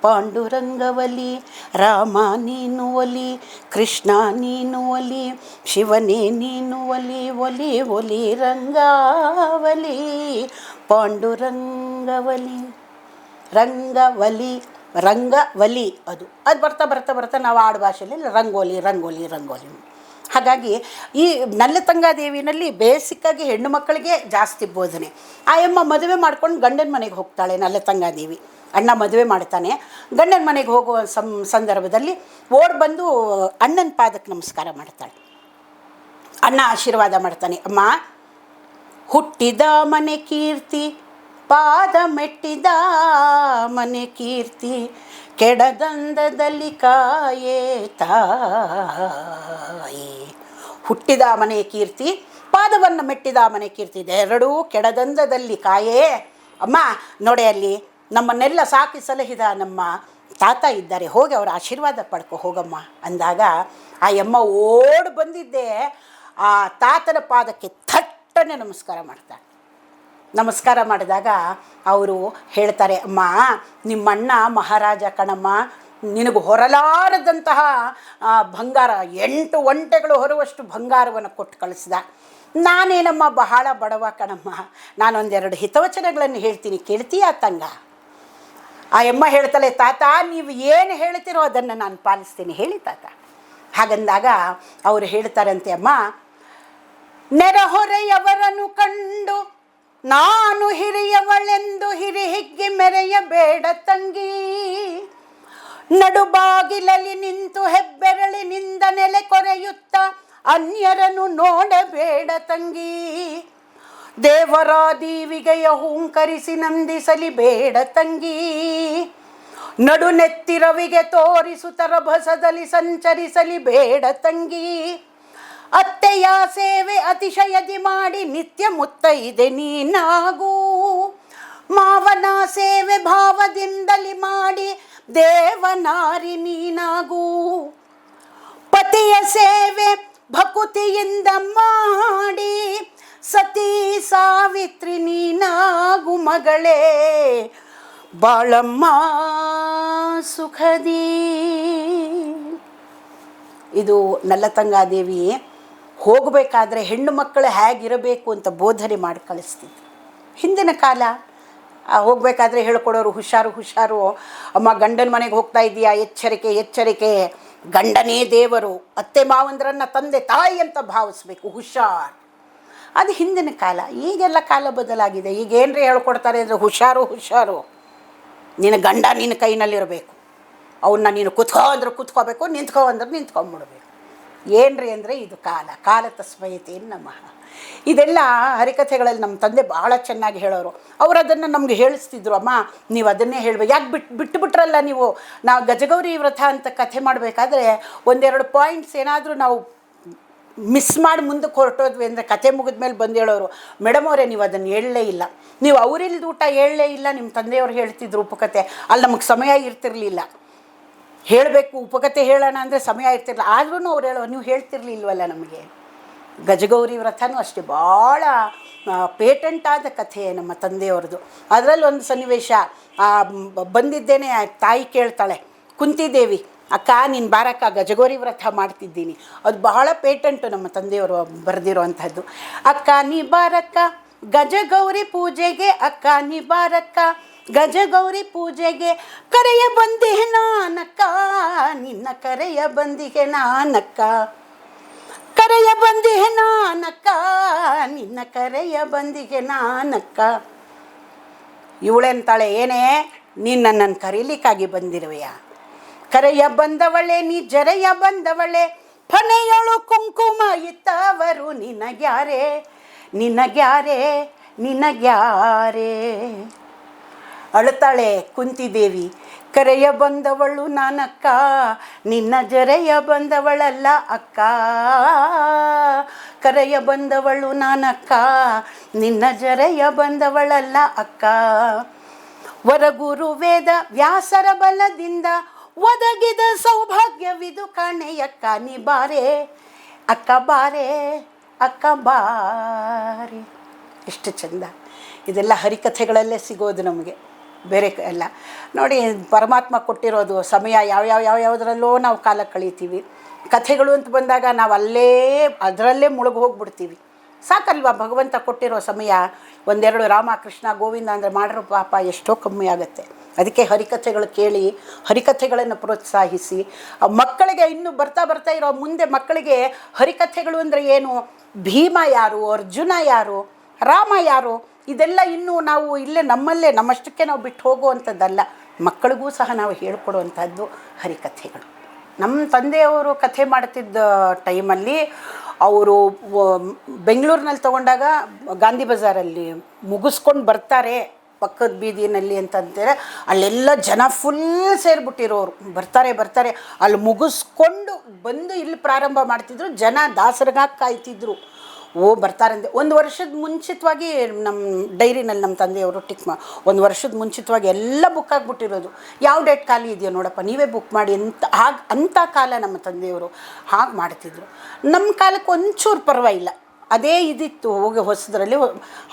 ಪಾಂಡುರಂಗವಲಿ, ರಾಮ ನೀನು ಒಲಿ, ಕೃಷ್ಣ ನೀನು ಒಲಿ, ಶಿವನೇ ನೀನು ಒಲಿ ಒಲಿ ಒಲಿ ರಂಗಾವಲಿ, ಪಾಂಡುರಂಗವಲಿ, ರಂಗವಲಿ. ರಂಗವಲಿ ಅದು. ಅದು ಬರ್ತಾ ಬರ್ತಾ ಬರ್ತಾ ನಾವು ಆಡು ಭಾಷೆಯಲ್ಲಿ ರಂಗೋಲಿ ರಂಗೋಲಿ ರಂಗೋಲಿ. ಹಾಗಾಗಿ ಈ ನಲ್ಲತಂಗಾದೇವಿನಲ್ಲಿ ಬೇಸಿಕ್ಕಾಗಿ ಹೆಣ್ಣು ಮಕ್ಕಳಿಗೆ ಜಾಸ್ತಿ ಬೋಧನೆ. ಆ ಅಮ್ಮ ಮದುವೆ ಮಾಡ್ಕೊಂಡು ಗಂಡನ ಮನೆಗೆ ಹೋಗ್ತಾಳೆ ನಲ್ಲತಂಗಾದೇವಿ ಅಣ್ಣ ಮದುವೆ ಮಾಡ್ತಾನೆ. ಗಂಡನ ಮನೆಗೆ ಹೋಗುವ ಸಂ, ಸಂದರ್ಭದಲ್ಲಿ ಓಡ್ ಬಂದು ಅಣ್ಣನ ಪಾದಕ್ಕೆ ನಮಸ್ಕಾರ ಮಾಡ್ತಾಳೆ. ಅಣ್ಣ ಆಶೀರ್ವಾದ ಮಾಡ್ತಾನೆ. ಅಮ್ಮ, ಹುಟ್ಟಿದ ಮನೆ ಕೀರ್ತಿ ಪಾದ ಮೆಟ್ಟಿದ ಮನೆ ಕೀರ್ತಿ ಕೆಡದಂದದಲ್ಲಿ ಕಾಯೇ ತಾಯಿ. ಹುಟ್ಟಿದ ಮನೆ ಕೀರ್ತಿ, ಪಾದವನ್ನು ಮೆಟ್ಟಿದ ಮನೆ ಕೀರ್ತಿ ಎರಡೂ ಕೆಡದಂದದಲ್ಲಿ ಕಾಯೇ. ಅಮ್ಮ, ನೋಡಿ ಅಲ್ಲಿ ನಮ್ಮನ್ನೆಲ್ಲ ಸಾಕಿ ಸಲಹಿದ ನಮ್ಮ ತಾತ ಇದ್ದಾರೆ. ಹೋಗಿ ಅವರ ಆಶೀರ್ವಾದ ಪಡ್ಕೊ, ಹೋಗಮ್ಮ ಅಂದಾಗ ಆ ಯಮ್ಮ ಓಡ್ ಬಂದಿದ್ದೆ ಆ ತಾತನ ಪಾದಕ್ಕೆ ಥಟ್ಟನೆ ನಮಸ್ಕಾರ ಮಾಡ್ತಾಳೆ. ನಮಸ್ಕಾರ ಮಾಡಿದಾಗ ಅವರು ಹೇಳ್ತಾರೆ, ಅಮ್ಮ, ನಿಮ್ಮಣ್ಣ ಮಹಾರಾಜ ಕಣಮ್ಮ, ನಿನಗೆ ಹೊರಲಾರದಂತಹ ಬಂಗಾರ, ಎಂಟು ಒಂಟೆಗಳು ಹೊರುವಷ್ಟು ಬಂಗಾರವನ್ನು ಕೊಟ್ಟು ಕಳಿಸ್ದ. ನಾನೇನಮ್ಮ, ಬಹಳ ಬಡವ ಕಣಮ್ಮ. ನಾನೊಂದೆರಡು ಹಿತವಚನಗಳನ್ನು ಹೇಳ್ತೀನಿ, ಕೇಳ್ತೀಯಾ ತಂಗ? ಆ ಅಮ್ಮ ಹೇಳ್ತಾಳೆ, ತಾತ, ನೀವು ಏನು ಹೇಳ್ತೀರೋ ಅದನ್ನು ನಾನು ಪಾಲಿಸ್ತೀನಿ. ಹೇಳಿ ತಾತ. ಹಾಗಂದಾಗ ಅವರು ಹೇಳ್ತಾರಂತೆ, ಅಮ್ಮ, ನೆರೆಹೊರೆಯವರನ್ನು ಕಂಡು ನಾನು ಹಿರಿಯವಳೆಂದು ಹಿರಿ ಹಿಗ್ಗಿ ಮೆರೆಯಬೇಡ ತಂಗಿ. ನಡುಬಾಗಿಲಲ್ಲಿ ನಿಂತು ಹೆಬ್ಬೆರಳಿನಿಂದ ನೆಲೆ ಕೊರೆಯುತ್ತ ಅನ್ಯರನ್ನು ನೋಡಬೇಡ ತಂಗಿ. ದೇವರ ದೀವಿಗೆಯ ಹೂಂಕರಿಸಿ ನಂದಿಸಲಿ ಬೇಡ ತಂಗಿ. ನಡುನೆತ್ತಿರವಿಗೆ ತೋರಿಸು ತೋರಿಸುತ್ತರ ಭಸದಲ್ಲಿ ಸಂಚರಿಸಲಿ ಬೇಡ ತಂಗಿ. ಅತ್ತೆಯ ಸೇವೆ ಅತಿಶಯದಿ ಮಾಡಿ ನಿತ್ಯ ಮುತ್ತೈದೆ ನೀನಾಗೂ. ಮಾವನ ಸೇವೆ ಭಾವದಿಂದಲಿ ಮಾಡಿ ದೇವನಾರಿ ನೀನಾಗೂ. ಪತಿಯ ಸೇವೆ ಭಕುತಿಯಿಂದ ಮಾಡಿ ಸತಿ ಸಾವಿತ್ರಿ ನೀನಾಗು ಮಗಳೇ. ಬಾಳಮ್ಮ ಸುಖದಿ. ಇದು ನಲ್ಲತಂಗಾದೇವಿ ಹೋಗಬೇಕಾದ್ರೆ ಹೆಣ್ಣು ಮಕ್ಕಳು ಹೇಗಿರಬೇಕು ಅಂತ ಬೋಧನೆ ಮಾಡಿ ಕಳಿಸ್ತಿದ್ರು. ಹಿಂದಿನ ಕಾಲ ಹೋಗಬೇಕಾದ್ರೆ ಹೇಳ್ಕೊಡೋರು ಹುಷಾರು ಹುಷಾರು, ಅಮ್ಮ, ಗಂಡನ ಮನೆಗೆ ಹೋಗ್ತಾ ಇದೆಯಾ ಎಚ್ಚರಿಕೆ ಎಚ್ಚರಿಕೆ. ಗಂಡನೇ ದೇವರು, ಅತ್ತೆ ಮಾವಂದ್ರನ್ನ ತಂದೆ, ತಾಯಿ ಅಂತ ಭಾವಿಸ್ಬೇಕು, ಹುಷಾರು. ಅದು ಹಿಂದಿನ ಕಾಲ, ಈಗೆಲ್ಲ ಕಾಲ ಬದಲಾಗಿದೆ. ಈಗ ಏನ್ರಿ ಹೇಳ್ಕೊಡ್ತಾರೆ ಅಂದರೆ ಹುಷಾರು ಹುಷಾರು. ನಿನ್ನ ಗಂಡ ನಿನ್ನ ಕೈನಲ್ಲಿರಬೇಕು. ಅವನ್ನ ನೀನು ಕುತ್ಕೋ ಅಂದ್ರೆ ಕುತ್ಕೋಬೇಕು, ನಿಂತ್ಕೋ ಅಂದ್ರೆ ನಿಂತ್ಕೊಂಡ್ಬಿಡ್ಬೇಕು ಏನ್ರಿ ಅಂದರೆ ಇದು ಕಾಲ ಕಾಲ ತಸ್ಮಯತೆ ನಮಃ. ಇದೆಲ್ಲ ಹರಿಕಥೆಗಳಲ್ಲಿ ನಮ್ಮ ತಂದೆ ಭಾಳ ಚೆನ್ನಾಗಿ ಹೇಳೋರು. ಅವರು ಅದನ್ನು ನಮ್ಗೆ ಹೇಳಿಸ್ತಿದ್ರು, ಅಮ್ಮ, ನೀವು ಅದನ್ನೇ ಹೇಳ್ಬೇಕು. ಯಾಕೆ ಬಿಟ್ಟು ಬಿಟ್ಟುಬಿಟ್ರಲ್ಲ ನೀವು? ನಾವು ಗಜಗೌರಿ ವ್ರತ ಅಂತ ಕಥೆ ಮಾಡಬೇಕಾದ್ರೆ ಒಂದೆರಡು ಪಾಯಿಂಟ್ಸ್ ಏನಾದರೂ ನಾವು ಮಿಸ್ ಮಾಡಿ ಮುಂದಕ್ಕೆ ಹೊರಟೋದ್ವಿ ಅಂದರೆ ಕತೆ ಮುಗಿದ ಮೇಲೆ ಬಂದು ಹೇಳೋರು, ಮೇಡಮ್ ಅವರೇ, ನೀವು ಅದನ್ನು ಹೇಳಲೇ ಇಲ್ಲ. ನೀವು ಅವರಿಲ್ದ ಊಟ ಹೇಳಲೇ ಇಲ್ಲ ನಿಮ್ಮ ತಂದೆಯವ್ರು ಹೇಳ್ತಿದ್ರು ಉಪಕತೆ ಅಲ್ಲಿ ನಮಗೆ ಸಮಯ ಇರ್ತಿರಲಿಲ್ಲ. ಹೇಳಬೇಕು ಉಪಕತೆ ಹೇಳೋಣ ಅಂದರೆ ಸಮಯ ಇರ್ತಿರಲಿಲ್ಲ. ಆದ್ರೂ ಅವ್ರು ಹೇಳೋ, ನೀವು ಹೇಳ್ತಿರ್ಲಿಲ್ವಲ್ಲ ನಮಗೆ? ಗಜಗೌರಿ ವ್ರತನೂ ಅಷ್ಟೇ, ಭಾಳ ಪೇಟೆಂಟ್ ಆದ ಕಥೆ ನಮ್ಮ ತಂದೆಯವ್ರದ್ದು. ಅದರಲ್ಲಿ ಒಂದು ಸನ್ನಿವೇಶ ಬಂದಿದ್ದೇನೆ ತಾಯಿ ಕೇಳ್ತಾಳೆ, ಕುಂತಿದೇವಿ, ಅಕ್ಕ, ನೀನು ಬಾರಕ್ಕ, ಗಜಗೌರಿ ವ್ರತ ಮಾಡ್ತಿದ್ದೀನಿ. ಅದು ಬಹಳ ಪೇಟೆಂಟು ನಮ್ಮ ತಂದೆಯವರು ಬರೆದಿರುವಂಥದ್ದು. ಅಕ್ಕ, ನೀ ಬಾರಕ್ಕ, ಗಜಗೌರಿ ಪೂಜೆಗೆ, ಅಕ್ಕ, ನೀ ಬಾರಕ್ಕ ಗಜಗೌರಿ ಪೂಜೆಗೆ ಕರೆಯ ಬಂದೆ ನಾನಕ್ಕ, ನಿನ್ನ ಕರೆಯ ಬಂದಿಗೆ ನಾನಕ್ಕ. ಕರೆಯ ಬಂದಿಹೆ ನಾನಕ್ಕ, ನಿನ್ನ ಕರೆಯ ಬಂದಿಗೆ ನಾನಕ್ಕ. ಇವಳೆಂತಾಳೆ, ಏನೇ ನಿನ್ನ ನನ್ನ ಕರೀಲಿಕ್ಕಾಗಿ ಬಂದಿರುವೆಯ? ಕರೆಯ ಬಂದವಳೆ, ನೀ ಜರೆಯ ಬಂದವಳೆ ಫನೆಯೊಳು ಕುಂಕುಮ ಇತ್ತವರು ನಿನಗ್ಯಾರೆ? ನಿನಗ್ಯಾರೆ? ನಿನಗ್ಯಾರೆ? ಅಳುತ್ತಾಳೆ ಕುಂತಿದೇವಿ, ಕರೆಯ ಬಂದವಳು ನಾನಕ್ಕ, ನಿನ್ನ ಜರೆಯ ಬಂದವಳಲ್ಲ ಅಕ್ಕ. ಕರೆಯ ಬಂದವಳು ನಾನಕ್ಕ, ನಿನ್ನ ಜರೆಯ ಬಂದವಳಲ್ಲ ಅಕ್ಕ. ವರಗುರು ವೇದ ವ್ಯಾಸರ ಬಲದಿಂದ ಒದಗಿದ ಸೌಭಾಗ್ಯವಿದು ಕಾಣೆಯಕ್ಕ ನೀ ಬಾರೆ, ಅಕ್ಕ ಬಾರೆ ಅಕ್ಕ ಬಾರೆ. ಎಷ್ಟು ಚಂದ. ಇದೆಲ್ಲ ಹರಿಕಥೆಗಳಲ್ಲೇ ಸಿಗೋದು ನಮಗೆ. ಬೇರೆ ಎಲ್ಲ ನೋಡಿ, ಪರಮಾತ್ಮ ಕೊಟ್ಟಿರೋದು ಸಮಯ ಯಾವ್ಯಾವ ಯಾವ ಯಾವುದರಲ್ಲೋ ನಾವು ಕಾಲ ಕಳೀತೀವಿ. ಕಥೆಗಳು ಅಂತ ಬಂದಾಗ ನಾವು ಅಲ್ಲೇ, ಅದರಲ್ಲೇ ಮುಳುಗು ಹೋಗ್ಬಿಡ್ತೀವಿ. ಸಾಕಲ್ವಾ? ಭಗವಂತ ಕೊಟ್ಟಿರೋ ಸಮಯ ಒಂದೆರಡು ರಾಮ ಕೃಷ್ಣ ಗೋವಿಂದ ಅಂದರೆ ಮಾಡಿರೋ ಪಾಪ ಎಷ್ಟೋ ಕಮ್ಮಿ ಆಗುತ್ತೆ. ಅದಕ್ಕೆ ಹರಿಕಥೆಗಳು ಕೇಳಿ, ಹರಿಕಥೆಗಳನ್ನು ಪ್ರೋತ್ಸಾಹಿಸಿ. ಮಕ್ಕಳಿಗೆ ಇನ್ನೂ ಬರ್ತಾ ಬರ್ತಾ ಇರೋ ಮುಂದೆ ಮಕ್ಕಳಿಗೆ ಹರಿಕಥೆಗಳು ಅಂದರೆ ಏನು? ಭೀಮ ಯಾರು? ಅರ್ಜುನ ಯಾರು? ರಾಮ ಯಾರು? ಇದೆಲ್ಲ ಇನ್ನೂ ನಾವು ಇಲ್ಲೇ ನಮ್ಮಲ್ಲೇ, ನಮ್ಮಷ್ಟಕ್ಕೆ ನಾವು ಬಿಟ್ಟು ಹೋಗುವಂಥದ್ದಲ್ಲ. ಮಕ್ಕಳಿಗೂ ಸಹ ನಾವು ಹೇಳ್ಕೊಡುವಂಥದ್ದು ಹರಿಕಥೆಗಳು. ನಮ್ಮ ತಂದೆಯವರು ಕಥೆ ಮಾಡ್ತಿದ್ದ ಟೈಮಲ್ಲಿ ಅವರು ಬೆಂಗಳೂರಿನಲ್ಲಿ ತಗೊಂಡಾಗ ಗಾಂಧಿ ಬಜಾರಲ್ಲಿ ಮುಗಿಸ್ಕೊಂಡು ಬರ್ತಾರೆ ಪಕ್ಕದ ಬೀದಿನಲ್ಲಿ ಅಂತಂದರೆ, ಅಲ್ಲೆಲ್ಲ ಜನ ಫುಲ್ ಸೇರಿಬಿಟ್ಟಿರೋರು. ಬರ್ತಾರೆ ಬರ್ತಾರೆ. ಅಲ್ಲಿ ಮುಗಿಸ್ಕೊಂಡು ಬಂದು ಇಲ್ಲಿ ಪ್ರಾರಂಭ ಮಾಡ್ತಿದ್ರು. ಜನ ದಾಸರಗಾಗಿ ಕಾಯ್ತಿದ್ರು. ಓ ಬರ್ತಾರಂದೆ ಒಂದು ವರ್ಷದ ಮುಂಚಿತವಾಗಿ ನಮ್ಮ ಡೈರಿನಲ್ಲಿ ನಮ್ಮ ತಂದೆಯವರು ಟಿಕ್ ಮಾ, ಒಂದು ವರ್ಷದ ಮುಂಚಿತವಾಗಿ ಎಲ್ಲ ಬುಕ್ ಆಗಿಬಿಟ್ಟಿರೋದು. ಯಾವ ಡೇಟ್ ಖಾಲಿ ಇದೆಯೋ ನೋಡಪ್ಪ, ನೀವೇ ಬುಕ್ ಮಾಡಿ ಅಂತ ಹಾಗೆ, ಅಂಥ ಕಾಲ ನಮ್ಮ ತಂದೆಯವರು ಹಾಗೆ ಮಾಡ್ತಿದ್ರು. ನಮ್ಮ ಕಾಲಕ್ಕೆ ಒಂಚೂರು ಪರವಾಗಿಲ್ಲ. ಅದೇ ಇದಿತ್ತು ಹೋಗಿ ಹೊಸದ್ರಲ್ಲಿ.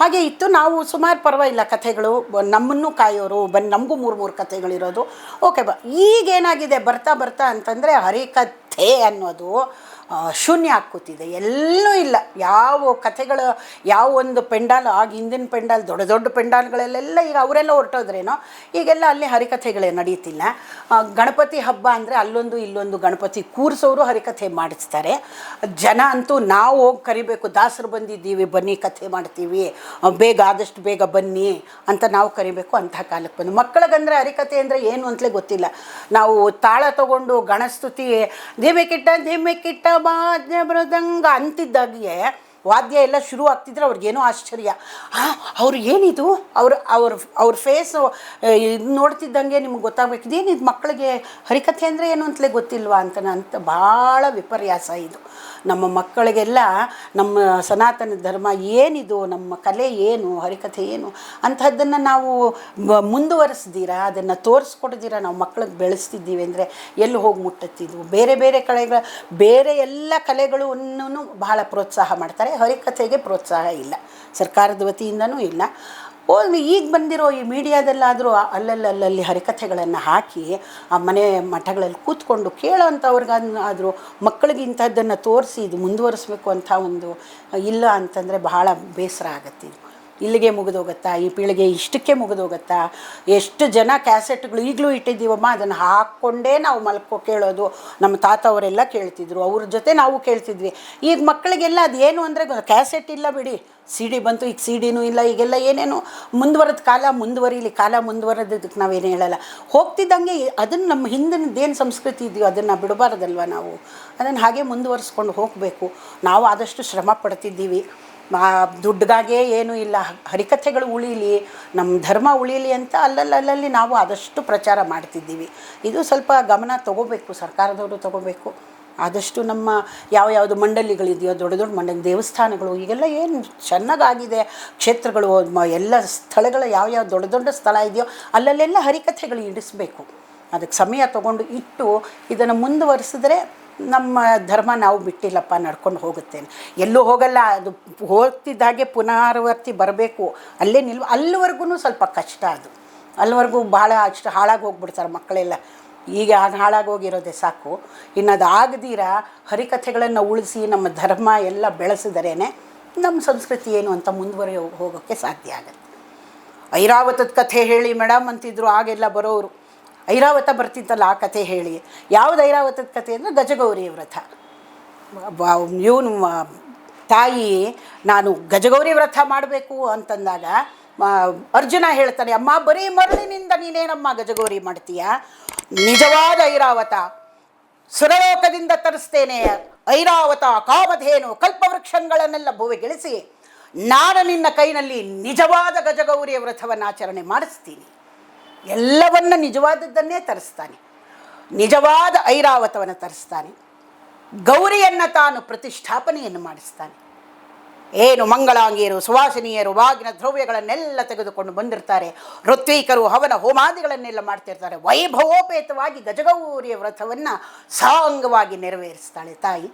ಹಾಗೆ ಇತ್ತು, ನಾವು ಸುಮಾರು ಪರವಾಗಿಲ್ಲ ಕಥೆಗಳು. ನಮ್ಮನ್ನು ಕಾಯೋರು, ಬನ್, ನಮಗೂ ಮೂರು ಮೂರು ಕಥೆಗಳಿರೋದು. ಓಕೆ ಬ, ಈಗೇನಾಗಿದೆ, ಬರ್ತಾ ಬರ್ತಾ ಅಂತಂದರೆ ಹರಿಕಥೆ ಅನ್ನೋದು. ಶೂನ್ಯ ಹಾಕ್ಕೋತಿದೆ ಎಲ್ಲೂ ಇಲ್ಲ. ಯಾವ ಕಥೆಗಳು, ಯಾವ ಒಂದು ಪೆಂಡಾಲ್, ಆಗ ಹಿಂದಿನ ಪೆಂಡಾಲ್, ದೊಡ್ಡ ದೊಡ್ಡ ಪೆಂಡಾಲ್ಗಳಲ್ಲೆಲ್ಲ ಈಗ ಅವರೆಲ್ಲ ಹೊರಟೋದ್ರೇನೋ, ಈಗೆಲ್ಲ ಅಲ್ಲಿ ಹರಿಕಥೆಗಳೇ ನಡೀತಿಲ್ಲ. ಗಣಪತಿ ಹಬ್ಬ ಅಂದರೆ ಅಲ್ಲೊಂದು ಇಲ್ಲೊಂದು ಗಣಪತಿ ಕೂರಿಸೋರು ಹರಿಕಥೆ ಮಾಡಿಸ್ತಾರೆ. ಜನ ಅಂತೂ ನಾವು ಹೋಗಿ ಕರಿಬೇಕು, ದಾಸರು ಬಂದಿದ್ದೀವಿ, ಬನ್ನಿ ಕಥೆ ಮಾಡ್ತೀವಿ ಬೇಗ ಆದಷ್ಟು ಬೇಗ ಬನ್ನಿ ಅಂತ ನಾವು ಕರಿಬೇಕು ಅಂತಹ ಕಾಲಕ್ಕೆ ಬಂದು. ಮಕ್ಕಳಿಗಂದರೆ ಹರಿಕಥೆ ಅಂದರೆ ಏನು ಅಂತಲೇ ಗೊತ್ತಿಲ್ಲ. ನಾವು ತಾಳ ತಗೊಂಡು ಗಣಸ್ತುತಿ, ಧೀಮೆ ಕಿಟ್ಟ ಧೀಮೆ ಕಿಟ್ಟ ಬಾಜ್ಯ ಮೃದಂಗ ಅಂತಿದ್ದಾಗೆ ವಾದ್ಯ ಎಲ್ಲ ಶುರು ಆಗ್ತಿದ್ರೆ ಅವ್ರಿಗೇನೋ ಆಶ್ಚರ್ಯ. ಹಾಂ ಅವ್ರು ಏನಿದು? ಅವ್ರ ಅವ್ರ ಅವ್ರ ಫೇಸು ಇದು ನೋಡ್ತಿದ್ದಂಗೆ ನಿಮ್ಗೆ ಗೊತ್ತಾಗಬೇಕು. ಇದೇನಿದು ಮಕ್ಕಳಿಗೆ ಹರಿಕಥೆ ಅಂದರೆ ಏನು ಅಂತಲೇ ಗೊತ್ತಿಲ್ವಾ ಅಂತ ಅಂತ ಭಾಳ ವಿಪರ್ಯಾಸ ಇದು. ನಮ್ಮ ಮಕ್ಕಳಿಗೆಲ್ಲ ನಮ್ಮ ಸನಾತನ ಧರ್ಮ ಏನಿದು? ನಮ್ಮ ಕಲೆ ಏನು? ಹರಿಕಥೆ ಏನು? ಅಂಥದ್ದನ್ನು ನಾವು ಮುಂದುವರಿಸ್ದಿರಾ? ಅದನ್ನು ತೋರಿಸ್ಕೊಡ್ದಿರ? ನಾವು ಮಕ್ಕಳಿಗೆ ಬೆಳೆಸ್ತಿದ್ದೀವಿ ಅಂದರೆ ಎಲ್ಲಿ ಹೋಗಿ ಮುಟ್ಟುತ್ತಿದ್ವು? ಬೇರೆ ಬೇರೆ ಕಲೆಗಳ ಬೇರೆ ಎಲ್ಲ ಕಲೆಗಳನ್ನು ಬಹಳ ಪ್ರೋತ್ಸಾಹ ಮಾಡ್ತಾರೆ. ಹರಿಕಥೆಗೆ ಪ್ರೋತ್ಸಾಹ ಇಲ್ಲ. ಸರ್ಕಾರದ ವತಿಯಿಂದನೂ ಇಲ್ಲ. ಒಂದು ಈಗ ಬಂದಿರೋ ಈ ಮೀಡಿಯಾದಲ್ಲಾದರೂ ಅಲ್ಲಲ್ಲಲ್ಲಿ ಹರಿಕಥೆಗಳನ್ನು ಹಾಕಿ ಆ ಮನೆ ಮಠಗಳಲ್ಲಿ ಕೂತ್ಕೊಂಡು ಕೇಳೋವಂಥವ್ರಿಗಾದ್ರೂ ಮಕ್ಕಳಿಗೆ ಇಂಥದ್ದನ್ನು ತೋರಿಸಿ ಇದು ಮುಂದುವರಿಸ್ಬೇಕು ಅಂತ ಒಂದು ಇಲ್ಲ ಅಂತಂದರೆ ಬಹಳ ಬೇಸರ ಆಗತ್ತೆ ಇದು. ಇಲ್ಲಿಗೆ ಮುಗಿದೋಗುತ್ತಾ? ಈ ಪೀಳಿಗೆ ಇಷ್ಟಕ್ಕೆ ಮುಗಿದೋಗುತ್ತಾ? ಎಷ್ಟು ಜನ ಕ್ಯಾಸೆಟ್ಗಳು ಈಗಲೂ ಇಟ್ಟಿದ್ದೀವಮ್ಮ? ಅದನ್ನು ಹಾಕ್ಕೊಂಡೇ ನಾವು ಮಲ್ಕೋ ಕೇಳೋದು. ನಮ್ಮ ತಾತ ಅವರೆಲ್ಲ ಕೇಳ್ತಿದ್ರು. ಅವ್ರ ಜೊತೆ ನಾವು ಕೇಳ್ತಿದ್ವಿ. ಈಗ ಮಕ್ಕಳಿಗೆಲ್ಲ ಅದೇನು ಅಂದರೆ ಕ್ಯಾಸೆಟ್ ಇಲ್ಲ ಬಿಡಿ. ಸಿ ಡಿ ಬಂತು, ಈಗ ಸಿ ಡಿನೂ ಇಲ್ಲ, ಈಗೆಲ್ಲ ಏನೇನು ಮುಂದುವರೆದ ಕಾಲ ಮುಂದುವರಿಲಿ, ಕಾಲ ಮುಂದುವರೆದಕ್ಕೆ ನಾವೇನು ಹೇಳಲ್ಲ. ಹೋಗ್ತಿದ್ದಂಗೆ ಅದನ್ನು ನಮ್ಮ ಹಿಂದಿನದ್ದೇನು ಸಂಸ್ಕೃತಿ ಇದೆಯೋ ಅದನ್ನು ಬಿಡಬಾರ್ದಲ್ವ ನಾವು? ಅದನ್ನು ಹಾಗೆ ಮುಂದುವರಿಸ್ಕೊಂಡು ಹೋಗಬೇಕು. ನಾವು ಆದಷ್ಟು ಶ್ರಮ ಪಡ್ತಿದ್ದೀವಿ. ಆ ಏನೂ ಇಲ್ಲ. ಹರಿಕಥೆಗಳು ಉಳೀಲಿ ನಮ್ಮ ಧರ್ಮ ಉಳೀಲಿ ಅಂತ ಅಲ್ಲಲ್ಲಲ್ಲಿ ನಾವು ಆದಷ್ಟು ಪ್ರಚಾರ ಮಾಡ್ತಿದ್ದೀವಿ. ಇದು ಸ್ವಲ್ಪ ಗಮನ ತಗೋಬೇಕು, ಸರ್ಕಾರದವರು ತಗೋಬೇಕು. ಆದಷ್ಟು ನಮ್ಮ ಯಾವ ಯಾವುದು ಮಂಡಳಿಗಳಿದೆಯೋ ದೊಡ್ಡ ದೊಡ್ಡ ಮಂಡಳಿ ದೇವಸ್ಥಾನಗಳು, ಈಗೆಲ್ಲ ಏನು ಚೆನ್ನಾಗಾಗಿದೆ. ಕ್ಷೇತ್ರಗಳು ಎಲ್ಲ ಸ್ಥಳಗಳ ಯಾವ ಯಾವ ದೊಡ್ಡ ದೊಡ್ಡ ಸ್ಥಳ ಇದೆಯೋ, ಅಲ್ಲಲ್ಲೆಲ್ಲ ಹರಿಕಥೆಗಳು ಇಡಿಸ್ಬೇಕು. ಅದಕ್ಕೆ ಸಮಯ ತಗೊಂಡು ಇಟ್ಟು ಇದನ್ನು ಮುಂದುವರಿಸಿದ್ರೆ ನಮ್ಮ ಧರ್ಮ ನಾವು ಬಿಟ್ಟಿಲ್ಲಪ್ಪ, ನಡ್ಕೊಂಡು ಹೋಗುತ್ತೇನೆ. ಎಲ್ಲೂ ಹೋಗಲ್ಲ, ಅದು ಹೋಗ್ತಿದ್ದಾಗೆ ಪುನರಾವರ್ತಿ ಬರಬೇಕು. ಅಲ್ಲೇ ನಿಲ್ವ, ಅಲ್ಲಿವರೆಗೂ ಸ್ವಲ್ಪ ಕಷ್ಟ ಅದು. ಅಲ್ಲಿವರೆಗೂ ಭಾಳ ಅಷ್ಟು ಹಾಳಾಗಿ ಹೋಗ್ಬಿಡ್ತಾರೆ ಮಕ್ಕಳೆಲ್ಲ. ಈಗ ಹಾಳಾಗಿ ಹೋಗಿರೋದೇ ಸಾಕು. ಇನ್ನು ಅದು ಆಗದಿರ? ಹರಿಕಥೆಗಳನ್ನು ಉಳಿಸಿ ನಮ್ಮ ಧರ್ಮ ಎಲ್ಲ ಬೆಳೆಸಿದರೇನೆ ನಮ್ಮ ಸಂಸ್ಕೃತಿ ಏನು ಅಂತ ಮುಂದುವರೆ ಹೋಗೋಕ್ಕೆ ಸಾಧ್ಯ ಆಗುತ್ತೆ. ಐರಾವತದ ಕಥೆ ಹೇಳಿ ಮೇಡಮ್ ಅಂತಿದ್ರು, ಆಗೆಲ್ಲ ಬರೋರು ಐರಾವತ ಬರ್ತಿತ್ತಲ್ಲ ಆ ಕಥೆ ಹೇಳಿ. ಯಾವ್ದು ಐರಾವತದ ಕಥೆ ಅಂದರೆ ಗಜಗೌರಿ ವ್ರತ. ಇವನು ತಾಯಿ, ನಾನು ಗಜಗೌರಿ ವ್ರತ ಮಾಡಬೇಕು ಅಂತಂದಾಗ ಅರ್ಜುನ ಹೇಳ್ತಾನೆ, ಅಮ್ಮ, ಬರೀ ಮರಳಿನಿಂದ ನೀನೇನಮ್ಮ ಗಜಗೌರಿ ಮಾಡ್ತೀಯ? ನಿಜವಾದ ಐರಾವತ. ಸುರಲೋಕದಿಂದ ತರಿಸ್ತೇನೆ. ಐರಾವತ, ಕಾಮಧೇನು, ಕಲ್ಪವೃಕ್ಷಗಳನ್ನೆಲ್ಲ ಭುವಿಗಿಳಿಸಿ, ನಾನು ನಿನ್ನ ಕೈನಲ್ಲಿ ನಿಜವಾದ ಗಜಗೌರಿಯ ವ್ರತವನ್ನು ಆಚರಣೆ ಮಾಡಿಸ್ತೀನಿ. ಎಲ್ಲವನ್ನ ನಿಜವಾದದ್ದನ್ನೇ ತರಿಸ್ತಾನೆ. ನಿಜವಾದ ಐರಾವತವನ್ನು ತರಿಸ್ತಾನೆ. ಗೌರಿಯನ್ನು ತಾನು ಪ್ರತಿಷ್ಠಾಪನೆಯನ್ನು ಮಾಡಿಸ್ತಾನೆ. ಏನು ಮಂಗಳಾಂಗಿಯರು, ಸುವಾಸಿನಿಯರು, ವಾಗಿನ ದ್ರವ್ಯಗಳನ್ನೆಲ್ಲ ತೆಗೆದುಕೊಂಡು ಬಂದಿರ್ತಾರೆ. ಋತ್ವೀಕರು, ಹವನ ಹೋಮಾದಿಗಳನ್ನೆಲ್ಲ ಮಾಡ್ತಿರ್ತಾರೆ. ವೈಭವೋಪೇತವಾಗಿ ಗಜಗೌರಿಯ ವ್ರತವನ್ನು ಸಾಂಗವಾಗಿ ನೆರವೇರಿಸ್ತಾಳೆ ತಾಯಿ.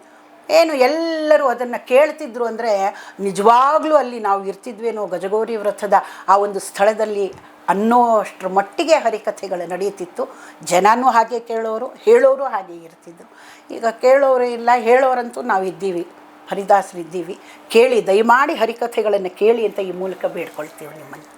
ಏನು ಎಲ್ಲರೂ ಅದನ್ನು ಕೇಳ್ತಿದ್ರು ಅಂದರೆ ನಿಜವಾಗ್ಲೂ ಅಲ್ಲಿ ನಾವು ಇರ್ತಿದ್ವೇನೋ ಗಜಗೌರಿ ವ್ರತದ ಆ ಒಂದು ಸ್ಥಳದಲ್ಲಿ ಅನ್ನೋಷ್ಟರ ಮಟ್ಟಿಗೆ ಹರಿಕಥೆಗಳು ನಡೆಯುತ್ತಿತ್ತು. ಜನನೂ ಹಾಗೆ ಕೇಳೋರು, ಹೇಳೋರು ಹಾಗೆ ಇರ್ತಿದ್ರು. ಈಗ ಕೇಳೋರು ಇಲ್ಲ, ಹೇಳೋರಂತೂ ನಾವು ಇದ್ದೀವಿ, ಹರಿದಾಸರಿದ್ದೀವಿ. ಕೇಳಿ, ದಯಮಾಡಿ ಹರಿಕಥೆಗಳನ್ನು ಕೇಳಿ ಅಂತ ಈ ಮೂಲಕ ಬೇಡ್ಕೊಳ್ತೀವಿ ನಿಮ್ಮನ್ನು.